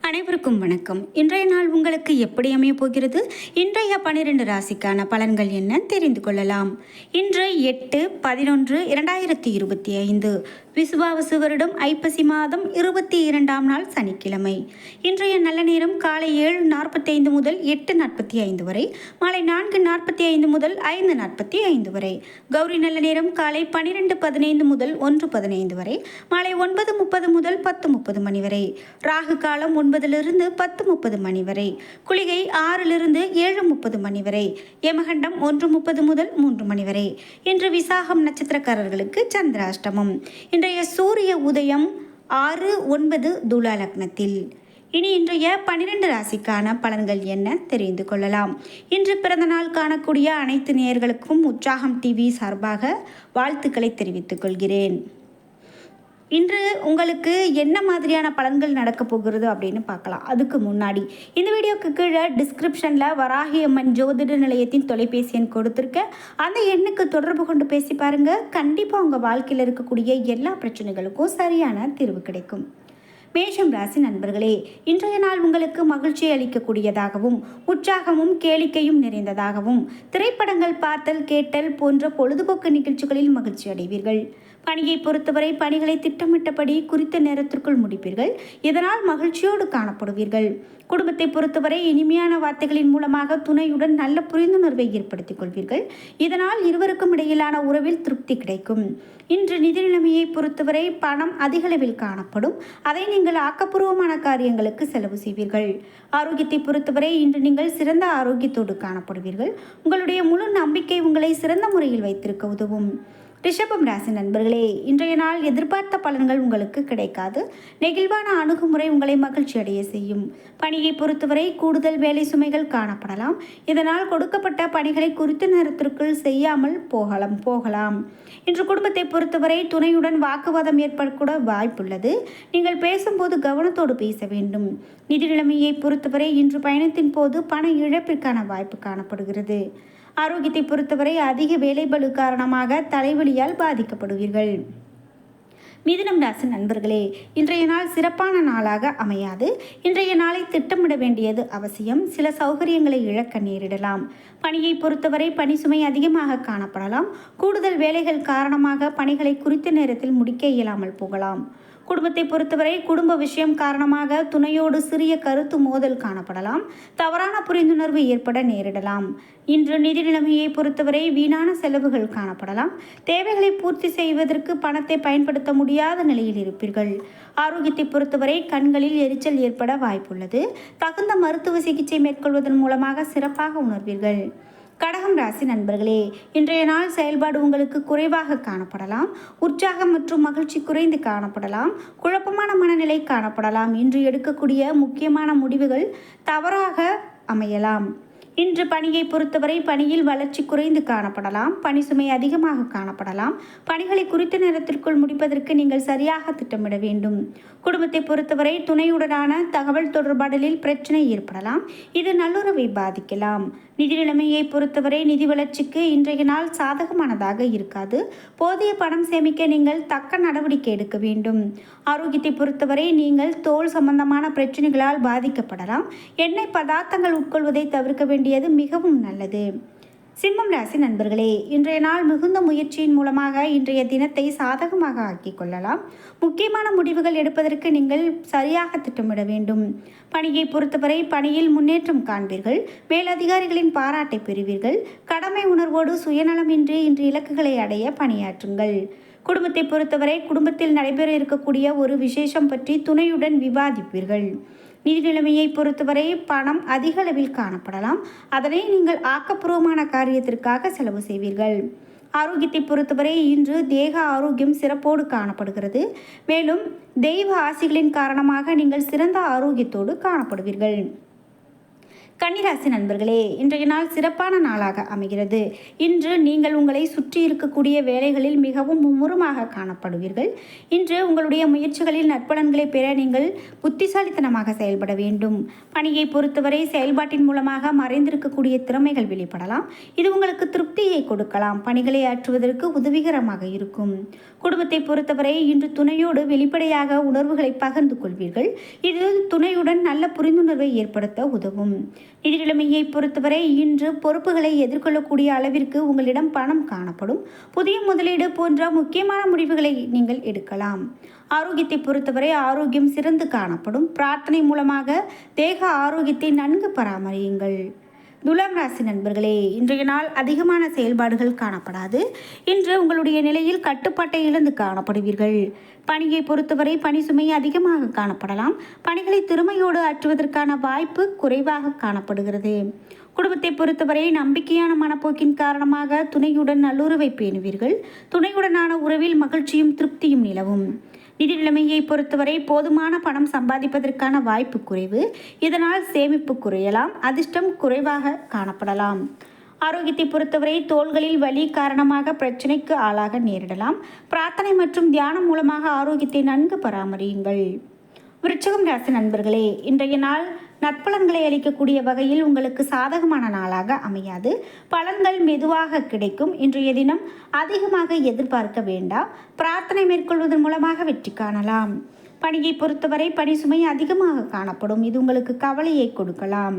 அனைவருக்கும் வணக்கம். இன்றைய நாள் உங்களுக்கு எப்படி அமையப் போகிறது? இன்றைய பனிரெண்டு ராசிக்கான பலன்கள் என்ன? தெரிந்து கொள்ளலாம். இன்று எட்டு பதினொன்று இரண்டாயிரத்தி இருபத்தி ஐந்து. விசுவாவசு வருடம் ஐப்பசி மாதம் இருபத்தி இரண்டாம் நாள் சனிக்கிழமை. இன்றைய நல்ல நேரம் காலை ஏழு நாற்பத்தி ஐந்து முதல் எட்டு நாற்பத்தி ஐந்து வரை மாலை நான்கு நாற்பத்தி ஐந்து முதல் ஐந்து நாற்பத்தி ஐந்து வரை. கௌரி நல்ல நேரம் காலை பனிரெண்டு பதினைந்து முதல் ஒன்று பதினைந்து வரை மாலை ஒன்பது முப்பது முதல் பத்து முப்பது மணி வரை. ராகு காலம் ஒன்பதிலிருந்து பத்து முப்பது மணி வரை. குளிகை ஆறிலிருந்து ஏழு முப்பது மணி வரை. யமகண்டம் ஒன்று முப்பது முதல் மூன்று மணி வரை. இன்று விசாகம் நட்சத்திரக்காரர்களுக்கு சந்திராஷ்டமம். இன்றைய சூரிய உதயம் ஆறு ஒன்பது துலா லக்னத்தில். இனி இன்றைய பன்னிரண்டு ராசிக்கான பலன்கள் என்ன தெரிந்து கொள்ளலாம். இன்று பிறந்த நாள் காணக்கூடிய அனைத்து நேயர்களுக்கும் உற்சாகம் டிவி சார்பாக வாழ்த்துக்களை தெரிவித்துக் கொள்கிறேன். இன்று உங்களுக்கு என்ன மாதிரியான பலன்கள் நடக்க போகிறது அப்படின்னு பார்க்கலாம். அதுக்கு முன்னாடி இந்த வீடியோக்கு கீழே டிஸ்கிரிப்ஷனில் வராகி அம்மன் ஜோதிட நிலையத்தின் தொலைபேசி எண் கொடுத்துருக்கேன் அந்த எண்ணுக்கு தொடர்பு கொண்டு பேசி பாருங்க. கண்டிப்பாக உங்கள் வாழ்க்கையில் இருக்கக்கூடிய எல்லா பிரச்சனைகளுக்கும் சரியான தீர்வு கிடைக்கும். மேஷம் ராசி நண்பர்களே இன்றைய நாள் உங்களுக்கு மகிழ்ச்சி அளிக்கக்கூடியதாகவும் உற்சாகமும் கேளிக்கையும் நிறைந்ததாகவும் திரைப்படங்கள் பார்த்தல் கேட்டல் போன்ற பொழுதுபோக்கு நிகழ்ச்சிகளில் மகிழ்ச்சி அடைவீர்கள். பணியை பொறுத்தவரை பணிகளை திட்டமிட்டபடி குறித்த நேரத்திற்குள் முடிப்பீர்கள். இதனால் மகிழ்ச்சியோடு காணப்படுவீர்கள். குடும்பத்தை பொறுத்தவரை இனிமையான வார்த்தைகளின் மூலமாக துணையுடன் நல்ல புரிந்துணர்வை ஏற்படுத்திக் கொள்வீர்கள். இதனால் இருவருக்கும் இடையிலான உறவில் திருப்தி கிடைக்கும். இன்று நிதி நிலைமையை பொறுத்தவரை பணம் அதிகளவில் காணப்படும். அதை நீங்கள் ஆக்கப்பூர்வமான காரியங்களுக்கு செலவு செய்வீர்கள். ஆரோக்கியத்தை பொறுத்தவரை இன்று நீங்கள் சிறந்த ஆரோக்கியத்தோடு காணப்படுவீர்கள். உங்களுடைய முழு நம்பிக்கை உங்களை சிறந்த முறையில் வைத்திருக்க உதவும். ரிஷபம் ராசி நண்பர்களே இன்றைய நாள் எதிர்பார்த்த பலன்கள் உங்களுக்கு கிடைக்காது. நெகிழ்வான அணுகுமுறை உங்களை மகிழ்ச்சி அடைய செய்யும். பணியை பொறுத்தவரை கூடுதல் வேலை சுமைகள் காணப்படலாம். இதனால் கொடுக்கப்பட்ட பணிகளை குறித்த நேரத்திற்குள் செய்யாமல் போகலாம் போகலாம். இன்று குடும்பத்தை பொறுத்தவரை துணையுடன் வாக்குவாதம் ஏற்படக்கூட வாய்ப்புள்ளது. நீங்கள் பேசும்போது கவனத்தோடு பேச வேண்டும். நிதி நிலைமையை பொறுத்தவரை இன்று பயணத்தின் போது பண இழப்பிற்கான வாய்ப்பு காணப்படுகிறது. ஆரோக்கியத்தை பொறுத்தவரை அதிக வேலைபளு காரணமாக தலைவலியால் பாதிக்கப்படுவீர்கள். மிதுனம் ராசி நண்பர்களே இன்றைய நாள் சிறப்பான நாளாக அமையாது. இன்றைய நாளை திட்டமிட வேண்டியது அவசியம். சில சௌகரியங்களை இழக்க நேரிடலாம். பணியை பொறுத்தவரை பணி சுமை அதிகமாக காணப்படலாம். கூடுதல் வேலைகள் காரணமாக பணிகளை குறித்த நேரத்தில் முடிக்க இயலாமல் போகலாம். குடும்பத்தை பொறுத்தவரை குடும்ப விஷயம் காரணமாக துணையோடு சிறிய கருத்து மோதல் காணப்படலாம். தவறான புரிந்துணர்வு ஏற்பட நேரிடலாம். இன்று நிதி நிலைமையை பொறுத்தவரை வீணான செலவுகள் காணப்படலாம். தேவைகளை பூர்த்தி செய்வதற்கு பணத்தை பயன்படுத்த முடியாத நிலையில் இருப்பீர்கள். ஆரோக்கியத்தை பொறுத்தவரை கண்களில் எரிச்சல் ஏற்பட வாய்ப்புள்ளது. தகுந்த மருத்துவ சிகிச்சை மேற்கொள்வதன் மூலமாக சிறப்பாக உணர்வீர்கள். கடகம் ராசி நண்பர்களே இன்றைய நாள் செயல்பாடு உங்களுக்கு குறைவாக காணப்படலாம். உற்சாகம் மற்றும் மகிழ்ச்சி குறைந்து காணப்படலாம். குழப்பமான மனநிலை காணப்படலாம். இன்று எடுக்கக்கூடிய முக்கியமான முடிவுகள் தவறாக அமையலாம். இன்று பணியை பொறுத்தவரை பணியில் வளர்ச்சி குறைந்து காணப்படலாம். பணி சுமை அதிகமாக காணப்படலாம். பணிகளை குறித்த நேரத்திற்குள் முடிப்பதற்கு நீங்கள் சரியாக திட்டமிட வேண்டும். குடும்பத்தை பொறுத்தவரை துணையுடனான தகவல் தொடர்பாடலில் பிரச்சனை ஏற்படலாம். இது நல்லுறவை பாதிக்கலாம். நிதி நிலைமையை பொறுத்தவரை நிதி வளர்ச்சிக்கு இன்றைய நாள் சாதகமானதாக இருக்காது. போதிய பணம் சேமிக்க நீங்கள் தக்க நடவடிக்கை எடுக்க வேண்டும். ஆரோக்கியத்தை பொறுத்தவரை நீங்கள் தோல் சம்பந்தமான பிரச்சனைகளால் பாதிக்கப்படலாம். எண்ணெய் பதார்த்தங்கள் உட்கொள்வதை தவிர்க்க வேண்டியது மிகவும் நல்லது. சிம்மம் ராசி நண்பர்களே இன்றைய நாள் மிகுந்த முயற்சியின் மூலமாக இன்றைய தினத்தை சாதகமாக ஆக்கிக் கொள்ளலாம். முக்கியமான முடிவுகள் எடுப்பதற்கு நீங்கள் சரியாக திட்டமிட வேண்டும். பணியை பொறுத்தவரை பணியில் முன்னேற்றம் காண்பீர்கள். மேலதிகாரிகளின் பாராட்டை பெறுவீர்கள். கடமை உணர்வோடு சுயநலமின்றி இன்று இலக்குகளை அடைய பணியாற்றுங்கள். குடும்பத்தை பொறுத்தவரை குடும்பத்தில் நடைபெற இருக்கக்கூடிய ஒரு விசேஷம் பற்றி துணையுடன் விவாதிப்பீர்கள். நிதி நிலைமையை பொறுத்தவரை பணம் அதிக அளவில் காணப்படலாம். அதனை நீங்கள் ஆக்கப்பூர்வமான காரியத்திற்காக செலவு செய்வீர்கள். ஆரோக்கியத்தை பொறுத்தவரை இன்று தேக ஆரோக்கியம் சிறப்போடு காணப்படுகிறது. மேலும் தெய்வ ஆசிகளின் காரணமாக நீங்கள் சிறந்த ஆரோக்கியத்தோடு காணப்படுவீர்கள். கன்னிராசி நண்பர்களே இன்றைய நாள் சிறப்பான நாளாக அமைகிறது. இன்று நீங்கள் உங்களை சுற்றி இருக்கக்கூடிய வேலைகளில் மிகவும் மும்முரமாக காணப்படுவீர்கள். இன்று உங்களுடைய முயற்சிகளில் நற்பலன்களை பெற நீங்கள் புத்திசாலித்தனமாக செயல்பட வேண்டும். பணியை பொறுத்தவரை செயல்பாட்டின் மூலமாக மறைந்திருக்கக்கூடிய திறமைகள் வெளிப்படலாம். இது உங்களுக்கு திருப்தியை கொடுக்கலாம். பணிகளை ஆற்றுவதற்கு உதவிகரமாக இருக்கும். குடும்பத்தை பொறுத்தவரை இன்று துணையோடு வெளிப்படையாக உணர்வுகளை பகிர்ந்து கொள்வீர்கள். இது துணையுடன் நல்ல புரிந்துணர்வை ஏற்படுத்த உதவும். நிதிநிலைமையை பொறுத்தவரை இன்று பொறுப்புகளை எதிர்கொள்ளக்கூடிய அளவிற்கு உங்களிடம் பணம் காணப்படும். புதிய முதலீடு போன்ற முக்கியமான முடிவுகளை நீங்கள் எடுக்கலாம். ஆரோக்கியத்தை பொறுத்தவரை ஆரோக்கியம் சிறந்து காணப்படும். பிரார்த்தனை மூலமாக தேக ஆரோக்கியத்தை நன்கு பராமரியுங்கள். துலாம் ராசி நண்பர்களே இன்றைய நாள் அதிகமான செயல்பாடுகள் காணப்படாது. இன்று உங்களுடைய நிலையில் கட்டுப்பாட்டை இழந்து காணப்படுவீர்கள். பணியை பொறுத்தவரை பணி சுமை அதிகமாக காணப்படலாம். பணிகளை திறமையோடு ஆற்றுவதற்கான வாய்ப்பு குறைவாக காணப்படுகிறது. குடும்பத்தை பொறுத்தவரை நம்பிக்கையான மனப்போக்கின் காரணமாக துணையுடன் நல்லுறவை பேணுவீர்கள். துணையுடனான உறவில் மகிழ்ச்சியும் திருப்தியும் நிலவும். நிதி நிலைமையை பொறுத்தவரை போதுமான பணம் சம்பாதிப்பதற்கான வாய்ப்பு குறைவு. இதனால் சேமிப்பு குறையலாம் அதிர்ஷ்டம் குறைவாக காணப்படலாம். ஆரோக்கியத்தை பொறுத்தவரை தோள்களில் வலி காரணமாக பிரச்சனைக்கு ஆளாக நேரிடலாம். பிரார்த்தனை மற்றும் தியானம் மூலமாக ஆரோக்கியத்தை நன்கு பராமரியுங்கள். விருச்சகம் ராசி நண்பர்களே இன்றைய நாள் நற்பலன்களை அளிக்கக்கூடிய வகையில் உங்களுக்கு சாதகமான நாளாக அமையாது. பலன்கள் மெதுவாக கிடைக்கும். இன்றைய தினம் அதிகமாக எதிர்பார்க்க வேண்டாம். பிரார்த்தனை மேற்கொள்வதன் மூலமாக வெற்றி காணலாம். பணியை பொறுத்தவரை பணி சுமை அதிகமாக காணப்படும். இது உங்களுக்கு கவலையை கொடுக்கலாம்.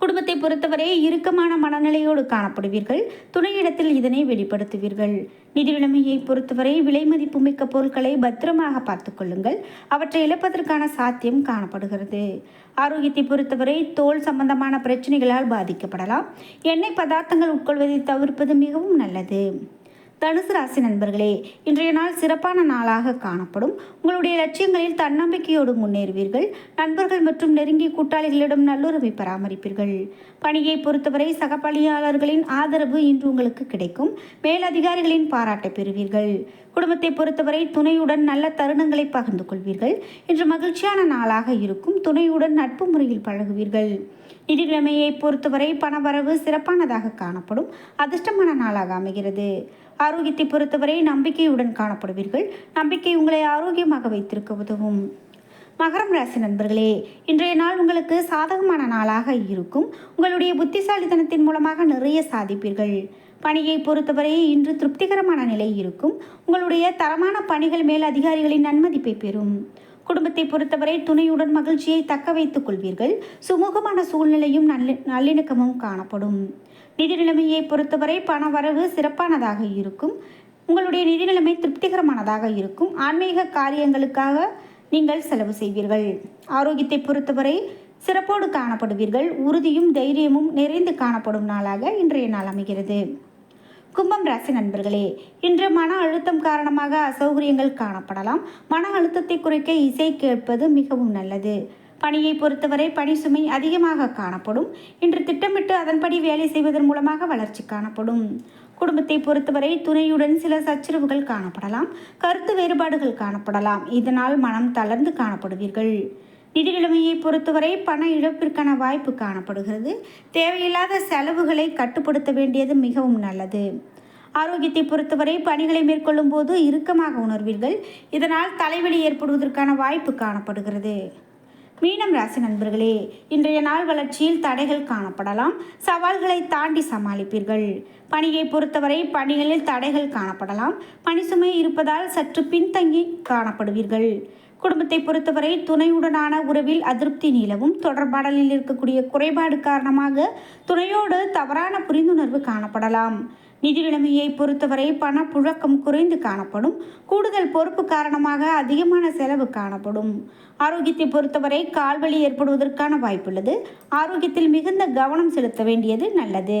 குடும்பத்தை பொறுத்தவரை இறுக்கமான மனநிலையோடு காணப்படுவீர்கள். துணையிடத்தில் இதனை வெளிப்படுத்துவீர்கள். நிதி நிலைமையை பொறுத்தவரை விலை மதிப்புமிக்க பொருட்களை பத்திரமாக பார்த்து கொள்ளுங்கள். அவற்றை இழப்பதற்கான சாத்தியம் காணப்படுகிறது. ஆரோக்கியத்தை பொறுத்தவரை தோல் சம்பந்தமான பிரச்சனைகளால் பாதிக்கப்படலாம். எண்ணெய் பதார்த்தங்கள் உட்கொள்வதை தவிர்ப்பது மிகவும் நல்லது. தனுசு ராசி நண்பர்களே இன்றைய நாள் சிறப்பான நாளாக காணப்படும். உங்களுடைய லட்சியங்களில் தன்னம்பிக்கையோடு முன்னேறுவீர்கள். நண்பர்கள் மற்றும் நெருங்கிய கூட்டாளிகளிடம் நல்லுறவை பராமரிப்பீர்கள். பணியை பொறுத்தவரை சக பணியாளர்களின் ஆதரவு இன்று உங்களுக்கு கிடைக்கும். மேலதிகாரிகளின் பாராட்டை பெறுவீர்கள். குடும்பத்தை பொறுத்தவரை துணையுடன் நல்ல தருணங்களை பகிர்ந்து கொள்வீர்கள். இன்று மகிழ்ச்சியான நாளாக இருக்கும். துணையுடன் நட்பு முறையில் பழகுவீர்கள். நிதிநிலைமையை பொறுத்தவரை பணவரவு சிறப்பானதாக காணப்படும். அதிர்ஷ்டமான நாளாக அமைகிறது. ஆரோக்கியத்தை பொறுத்தவரை நம்பிக்கையுடன் காணப்படுவீர்கள். நம்பிக்கை உங்களை ஆரோக்கியமாக வைத்திருக்க உதவும். மகரம் ராசி நண்பர்களே இன்றைய நாள் உங்களுக்கு சாதகமான நாளாக இருக்கும். உங்களுடைய புத்திசாலித்தனத்தின் மூலமாக நிறைய சாதிப்பீர்கள். பணியை பொறுத்தவரை இன்று திருப்திகரமான நிலை இருக்கும். உங்களுடைய தரமான பணிகள் மேல் அதிகாரிகளின் நன்மதிப்பை பெறும். குடும்பத்தை பொறுத்தவரை துணையுடன் மகிழ்ச்சியை தக்க வைத்துக் கொள்வீர்கள். சுமூகமான சூழ்நிலையும் நல்ல நல்லிணக்கமும் காணப்படும். நிதி நிலைமையை பொறுத்தவரை பண வரவு சிறப்பானதாக இருக்கும். உங்களுடைய நிதி நிலைமை திருப்திகரமானதாக இருக்கும். ஆன்மீக காரியங்களுக்காக நீங்கள் செலவு செய்வீர்கள். ஆரோக்கியத்தை பொறுத்தவரை சிறப்போடு காணப்படுவீர்கள். உறுதியும் தைரியமும் நிறைந்து காணப்படும் நாளாக இன்றைய நாள் அமைகிறது. கும்பம் ராசி நண்பர்களே இன்று மன அழுத்தம் காரணமாக அசௌகரியங்கள் காணப்படலாம். மன அழுத்தத்தை குறைக்க இசை கேட்பது மிகவும் நல்லது. பணியை பொறுத்தவரை பணி சுமை அதிகமாக காணப்படும். இன்று திட்டமிட்டு அதன்படி வேலை செய்வதன் மூலமாக வளர்ச்சி காணப்படும். குடும்பத்தை பொறுத்தவரை துணையுடன் சில சச்சரவுகள் காணப்படலாம். கருத்து வேறுபாடுகள் காணப்படலாம். இதனால் மனம் தளர்ந்து காணப்படுவீர்கள். நிதி நிலைமையை பொறுத்தவரை பண இழப்பிற்கான வாய்ப்பு காணப்படுகிறது. தேவையில்லாத செலவுகளை கட்டுப்படுத்த வேண்டியது மிகவும் நல்லது. ஆரோக்கியத்தை பொறுத்தவரை பணிகளை மேற்கொள்ளும் போது இறுக்கமாக உணர்வீர்கள். இதனால் தலைவலி ஏற்படுவதற்கான வாய்ப்பு காணப்படுகிறது. மீனம் ராசி நண்பர்களே இன்றைய நாள் வளர்ச்சியில் தடைகள் காணப்படலாம். சவால்களை தாண்டி சமாளிப்பீர்கள். பணியை பொறுத்தவரை பணிகளில் தடைகள் காணப்படலாம். பணி சுமை இருப்பதால் சற்று பின்தங்கி காணப்படுவீர்கள். குடும்பத்தை பொறுத்தவரை துணையுடனான உறவில் அதிருப்தி நிலவும். தொடர்பாடலில் இருக்கக்கூடிய குறைபாடு காரணமாக துணையோடு தவறான புரிந்துணர்வு காணப்படலாம். நிதி நிலைமையை பொறுத்தவரை பணப்புழக்கம் குறைந்து காணப்படும். கூடுதல் பொறுப்பு காரணமாக அதிகமான செலவு காணப்படும். ஆரோக்கியத்தை பொறுத்தவரை கால்வழி ஏற்படுவதற்கான வாய்ப்புள்ளது. ஆரோக்கியத்தில் மிகுந்த கவனம் செலுத்த வேண்டியது நல்லது.